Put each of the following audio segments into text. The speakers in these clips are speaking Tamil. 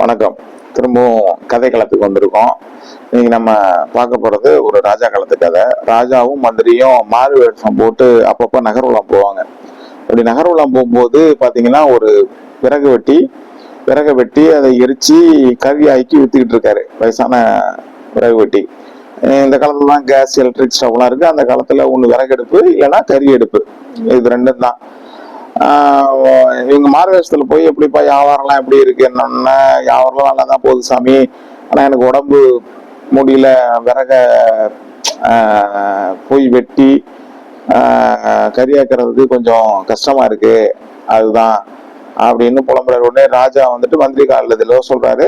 வணக்கம். திரும்பவும் கதை களத்துக்கு வந்திருக்கோம். இன்னைக்கு நம்ம பார்க்க போறது ஒரு ராஜா காலத்து கதை. ராஜாவும் மந்திரியும் மாறு வேஷம் போட்டு அப்பப்போ நகர்வலம் போவாங்க. அப்படி நகர்வலம் போகும்போது பாத்தீங்கன்னா ஒரு விறகு வெட்டி விறகு வெட்டி அதை எரிச்சு கறி ஆக்கி வித்துக்கிட்டு இருக்காரு. வயசான விறகு வெட்டி. இந்த காலத்துலலாம் கேஸ் எலக்ட்ரிக் ஸ்டவ்லாம் இருக்கு. அந்த காலத்துல ஒன்று விறகு எடுப்பு இல்லைன்னா கறி எடுப்பு. இது ரெண்டும் தான். இவங்க மார்வேஷத்துல போய் எப்படிப்பா வியாபாரம்லாம் எப்படி இருக்கு என்னன்னா வியாபாரம்லாம் நல்லா தான் போகுது சாமி. ஆனா எனக்கு உடம்பு முடியல விறக போய் வெட்டி கறியாக்குறதுக்கு கொஞ்சம் கஷ்டமா இருக்கு. அதுதான். அப்படின்னு புலம்புறாரு. உடனே ராஜா வந்துட்டு மந்திரி காலில் இதில் சொல்றாரு.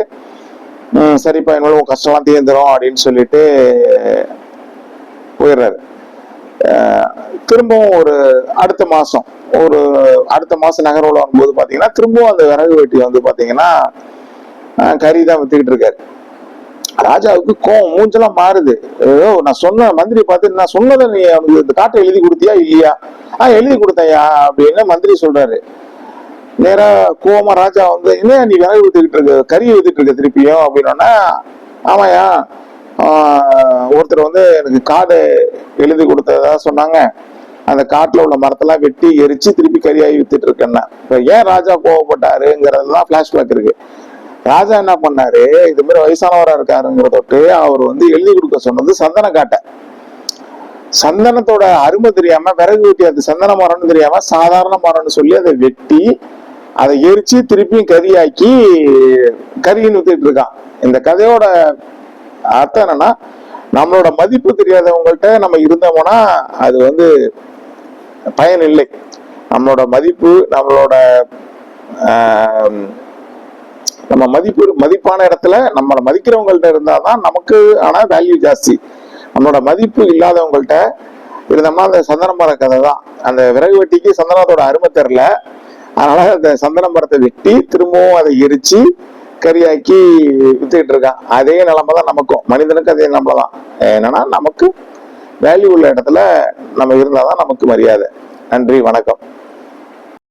சரிப்பா என்னோட உன் கஷ்டம்லாம் தீர்ந்துரும் அப்படின்னு சொல்லிட்டு போயிடுறாரு. திரும்பவும் ஒரு அடுத்த மாசம் ஒரு அடுத்த மாசம் நகர்வுல வரும்போது பாத்தீங்கன்னா திரும்பவும் அந்த விறகு வெட்டி வந்து பாத்தீங்கன்னா கறி தான் வித்துக்கிட்டு இருக்காரு. ராஜாவுக்கு கோவம் மூஞ்செல்லாம் மாறுது. ஏதோ நான் சொன்ன மந்திரி பார்த்து நான் சொன்னதை நீ அவனுக்கு இந்த காட்டை எழுதி கொடுத்தியா இல்லையா? ஆ எழுதி கொடுத்தையா அப்படின்னு மந்திரி சொல்றாரு. நேரா கோவமா ராஜா வந்து என்ன நீ விறகு வித்துக்கிட்டு இருக்க கறி வித்துட்டு இருக்க திருப்பியும் அப்படின்னா ஆமாயா ஒருத்தர் வந்து எனக்கு காடு எழுதி கொடுத்ததா சொன்னாங்க. அந்த காட்டுல உள்ள மரத்தெல்லாம் வெட்டி எரிச்சு திருப்பி கரியாகி வித்துட்டு இருக்கேன்னா. இப்போ ஏன் ராஜா கோவப்பட்டாருங்கிறதுலாம் ஃப்ளாஷ்பேக் இருக்கு. ராஜா என்ன பண்ணாரு? இது மாதிரி வயசானவரா இருக்காருங்கிறத தொட்டு அவர் வந்து எழுதி கொடுக்க சொன்னது சந்தன காட்டை. சந்தனத்தோட அருமை தெரியாம விறகு வெட்டி அது சந்தன மரம்னு தெரியாம சாதாரண மரம்னு சொல்லி அதை வெட்டி அதை எரிச்சு திருப்பியும் கரியாக்கி கறின்னு வித்துட்டு இருக்கான். இந்த கதையோட அர்த்தம் என்னன்னா நம்மளோட மதிப்பு தெரியாதவங்கள்ட்ட நம்ம இருந்தோம்னா அது வந்து பயன் இல்லை நம்மளோட மதிப்பு நம்மளோட நம்ம மதிப்பு மதிப்பான இடத்துல நம்மளை மதிக்கிறவங்கள்ட்ட இருந்தாதான் நமக்கு ஆனா வேல்யூ ஜாஸ்தி. நம்மளோட மதிப்பு இல்லாதவங்கள்ட்ட இருந்தோம்னா அந்த சந்தன மர கதை தான். அந்த விறகு வெட்டிக்கு சந்தனத்தோட அருமை தெரில அதனால அந்த சந்தன மரத்தை வெட்டி திரும்பவும் அதை எரிச்சு கறியாக்கி வித்துக்கிட்டு இருக்கான். அதே நிலைமை தான் நமக்கும். மனிதனுக்கு அதே நிலைமை தான் என்னன்னா நமக்கு வேல்யூ உள்ள இடத்துல நம்ம இருந்தாதான் நமக்கு மரியாதை. நன்றி வணக்கம்.